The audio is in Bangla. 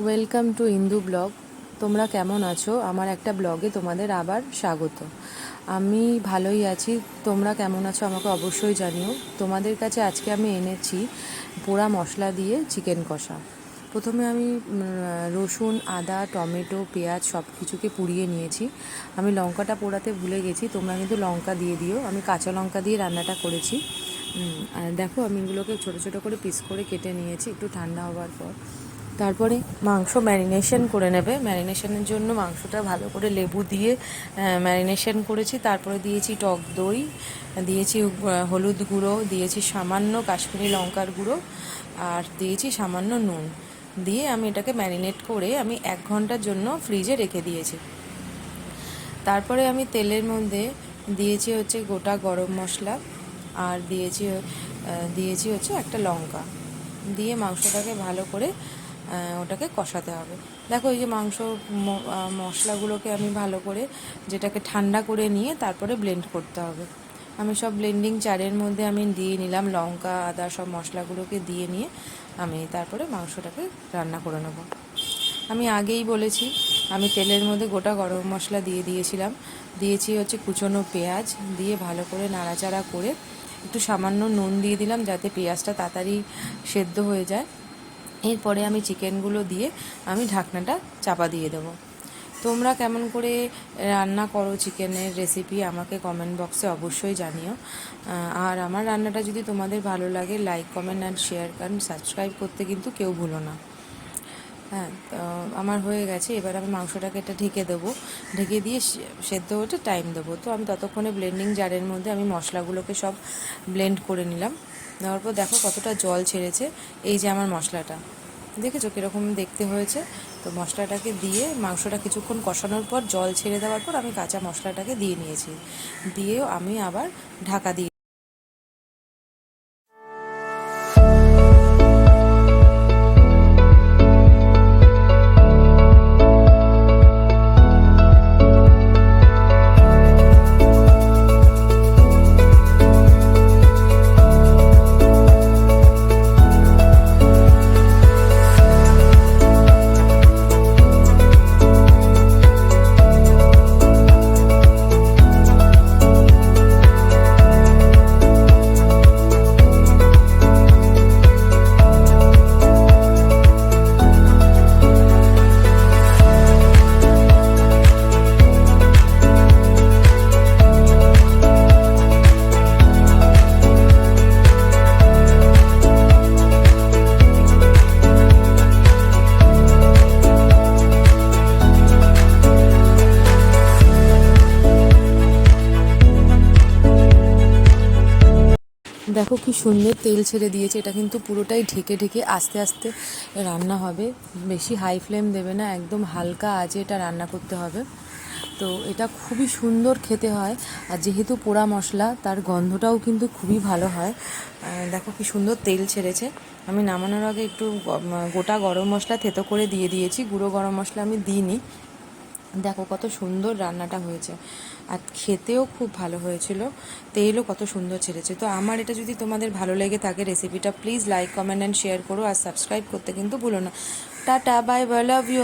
Welcome to Indu blog. তোমরা কেমন আছো? আমার একটা ব্লগে তোমাদের আবার স্বাগত। আমি ভালোই আছি। তোমরা কেমন আছো আমাকে অবশ্যই জানিও। তোমাদের কাছে আজকে আমি এনেছি পোড়া মশলা দিয়ে চিকেন কষা। প্রথমে আমি রসুন, আদা, টমেটো, পেঁয়াজ সব কিছুকে পুড়িয়ে নিয়েছি। আমি লঙ্কাটা পোড়াতে ভুলে গেছি, তোমরা কিন্তু লঙ্কা দিয়ে দিও। আমি কাঁচা লঙ্কা দিয়ে রান্নাটা করেছি। আর দেখো আমি এগুলোকে ছোটো ছোটো করে পিস করে কেটে নিয়েছি, একটু ঠান্ডা হওয়ার পর। তারপরে মাংস ম্যারিনেশন করে নেবে। ম্যারিনেশনের জন্য মাংসটা ভালো করে লেবু দিয়ে ম্যারিনেশন করেছি। তারপরে দিয়েছি টক দই, দিয়েছি হলুদ গুঁড়ো, দিয়েছি সামান্য কাশ্মীরি লঙ্কার গুঁড়ো, আর দিয়েছি সামান্য নুন। দিয়ে আমি এটাকে ম্যারিনেট করে আমি এক ঘণ্টার জন্য ফ্রিজে রেখে দিয়েছি। তারপরে আমি তেলের মধ্যে দিয়েছি হচ্ছে গোটা গরম মশলা, আর দিয়েছি দিয়েছি হচ্ছে একটা লঙ্কা। দিয়ে মাংসটাকে ভালো করে ওটাকে কষাতে হবে। দেখো, এই যে মাংস মশলাগুলোকে আমি ভালো করে যেটাকে ঠান্ডা করে নিয়ে তারপরে ব্লেন্ড করতে হবে। আমি সব ব্লেন্ডিং চারের মধ্যে আমি দিয়ে নিলাম লঙ্কা, আদা, সব মশলাগুলোকে দিয়ে নিয়ে আমি তারপরে মাংসটাকে রান্না করে নেব। আমি আগেই বলেছি, আমি তেলের মধ্যে গোটা গরম মশলা দিয়ে দিয়েছিলাম। দিয়েছি হচ্ছে কুচনো পেঁয়াজ, দিয়ে ভালো করে নাড়াচাড়া করে একটু সামান্য নুন দিয়ে দিলাম যাতে পেঁয়াজটা তাড়াতাড়ি সেদ্ধ হয়ে যায়। এরপরে আমি চিকেনগুলো দিয়ে আমি ঢাকনাটা চাপা দিয়ে দেবো। তোমরা কেমন করে রান্না করো চিকেনের রেসিপি আমাকে কমেন্ট বক্সে অবশ্যই জানিও। আর আমার রান্নাটা যদি তোমাদের ভালো লাগে like comment and share and subscribe করতে কিন্তু কেউ ভুলো না। হ্যাঁ তো আমার হয়ে গেছে, এবার আমি মাংসটাকে এটা ঢেকে দেবো। ঢেকে দিয়ে সেদ্ধ হতে টাইম দেবো। তো আমি ততক্ষণে ব্লেন্ডিং জারের মধ্যে আমি মশলাগুলোকে সব ব্লেন্ড করে নিলাম। নেওয়ার পর দেখো কতটা জল ছেড়েছে। এই যে আমার মশলাটা। দেখেছ কীরকম দেখতে হয়েছে? তো মশলাটাকে দিয়ে মাংসটা কিছুক্ষণ কষানোর পর জল ছেড়ে দেওয়ার পর আমি কাঁচা মশলাটাকে দিয়ে নিয়েছি। দিয়েও আমি আবার ঢাকা দিয়ে দেখো কি সুন্দর তেল ছেড়ে দিয়েছে, এটা কিন্তু পুরোটাই ঢেকে ঢেকে আস্তে আস্তে রান্না হবে। বেশি হাই ফ্লেম দেবে না, একদম হালকা আঁচে এটা রান্না করতে হবে। তো এটা খুবই সুন্দর খেতে হয়, আর যেহেতু পোড়া মশলা, তার গন্ধটাও কিন্তু খুবই ভালো হয়। দেখো কি সুন্দর তেল ছেড়েছে। আমি নামানোর আগে একটু গোটা গরম মশলা থেতো করে দিয়ে দিয়েছি, গুঁড়ো গরম মশলা আমি দিইনি। দেখো কত সুন্দর রান্নাটা হয়েছে। আর খেতেও খুব ভালো হয়েছিল। তেলও কত সুন্দর ছেড়েছে। তো আমার এটা যদি তোমাদের ভালো লেগে থাকে রেসিপিটা please like comment and share করো। আর সাবস্ক্রাইব করতে কিন্তু ভুলো না। Tata bye bye love you